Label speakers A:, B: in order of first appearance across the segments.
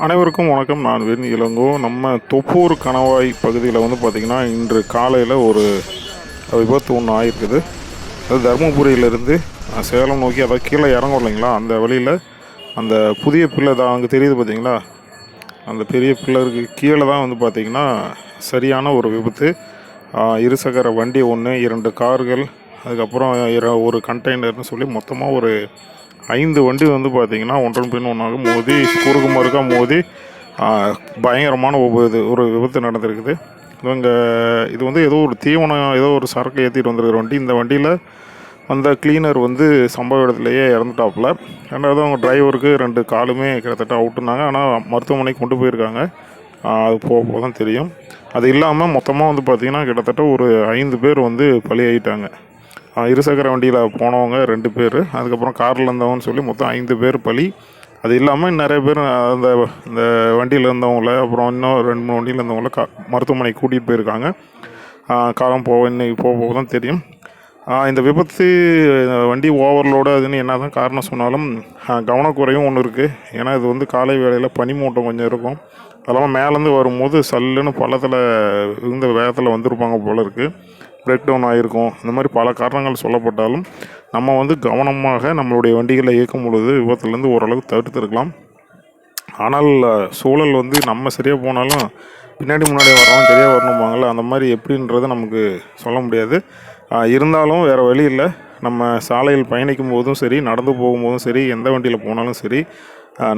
A: அனைவருக்கும் வணக்கம். நான் வெண் இளங்கோ. நம்ம தொப்பூர் கணவாய் பகுதியில் வந்து பார்த்திங்கன்னா இன்று காலையில் ஒரு விபத்து ஒன்று ஆகிருக்குது அது தருமபுரியிலேருந்து சேலம் நோக்கி அதாவது கீழே இறங்கும் இல்லைங்களா? அந்த வழியில் அந்த புதிய பிள்ளை தான் அங்கே தெரியுது பார்த்தீங்களா அந்த பெரிய பில்லருக்கு கீழே தான் வந்து பார்த்திங்கன்னா சரியான ஒரு விபத்து. இருசக்கர வண்டி ஒன்று இரண்டு கார்கள் அதுக்கப்புறம் ஒரு கண்டெய்னர்னு சொல்லி மொத்தமாக ஒரு ஐந்து வண்டி வந்து பார்த்திங்கன்னா ஒன்றன் பின் ஒன்றாக மோதி குறுக்கு மறுக்காக மோதி பயங்கரமான ஒரு இது ஒரு விபத்து நடந்திருக்குது. இவங்க இது வந்து ஏதோ ஒரு தீவனம் ஏதோ ஒரு சரக்கு ஏற்றிட்டு வந்திருக்கிற வண்டி. இந்த வண்டியில் அந்த கிளீனர் வந்து சம்பவ இடத்துலையே இறந்துட்டாப்புல. ரெண்டாவது அவங்க டிரைவருக்கு ரெண்டு காலுமே கிட்டத்தட்ட அவுட்டுனாங்க ஆனால் மருத்துவமனைக்கு கொண்டு போயிருக்காங்க. அது போக போக தான் தெரியும். அது இல்லாமல் மொத்தமாக வந்து பார்த்திங்கன்னா கிட்டத்தட்ட ஒரு ஐந்து பேர் வந்து பலி ஆகிட்டாங்க இருசக்கர வண்டியில் போனவங்க ரெண்டு பேர். அதுக்கப்புறம் காரில் இருந்தவங்கன்னு சொல்லி மொத்தம் ஐந்து பேர் பலி. அது இல்லாமல் நிறைய பேர் அந்த இந்த வண்டியில் இருந்தவங்கள அப்புறம் இன்னும் ரெண்டு மூணு வண்டியில் இருந்தவங்கள கா மருத்துவமனைக்கு கூட்டிகிட்டு போயிருக்காங்க. காலம் போக இன்னைக்கு போக போக தான் தெரியும். இந்த விபத்து வண்டி ஓவர்லோடு அதுன்னு என்ன தான் காரணம் சொன்னாலும் கவனக்குறையும் ஒன்று இருக்குது ஏன்னா இது வந்து காலை வேளையில் பனிமூட்டம் கொஞ்சம் இருக்கும். அதெல்லாம் மேலேருந்து வரும்போது சல்லுன்னு பள்ளத்தில் இருந்த வேகத்தில் வந்திருப்பாங்க போல இருக்குது பிரேக் டவுன் ஆகிருக்கும் இந்த மாதிரி பல காரணங்கள் சொல்லப்பட்டாலும் நம்ம வந்து கவனமாக நம்மளுடைய வண்டிகளை இயக்கும் பொழுது விபத்துலேருந்து ஓரளவுக்கு தவிர்த்துருக்கலாம். ஆனால் சூழல் வந்து நம்ம சரியாக போனாலும் பின்னாடி முன்னாடி வர்றவன் சரியாக வரணுமாங்கள அந்த மாதிரி எப்படின்றத நமக்கு சொல்ல முடியாது. இருந்தாலும் வேறு வழி இல்லை. நம்ம சாலையில் பயணிக்கும் போதும் சரி நடந்து போகும்போதும் சரி எந்த வண்டியில் போனாலும் சரி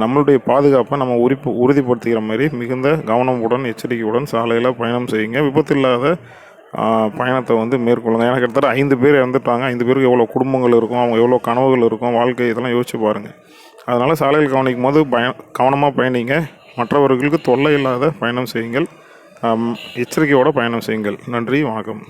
A: நம்மளுடைய பாதுகாப்பை நம்ம உரிப்பு உறுதிப்படுத்திக்கிற மாதிரி மிகுந்த கவனமுடன் எச்சரிக்கையுடன் சாலையில் பயணம் செய்யுங்க. விபத்து இல்லாத பயணத்தை வந்து மேற்கொள்ளுங்க ஏன்னா கிட்டத்தட்ட ஐந்து பேர் இறந்துட்டாங்க. ஐந்து பேருக்கு எவ்வளோ குடும்பங்கள் இருக்கும் அவங்க எவ்வளோ கனவுகள் இருக்கும் வாழ்க்கை இதெல்லாம் யோசிச்சு பாருங்கள் அதனால் சாலையில் கவனிக்கும் போது பய கவனமாக பயணிங்க. மற்றவர்களுக்கு தொல்லை இல்லாத பயணம் செய்யுங்கள். எச்சரிக்கையோடு பயணம் செய்யுங்கள். நன்றி வணக்கம்.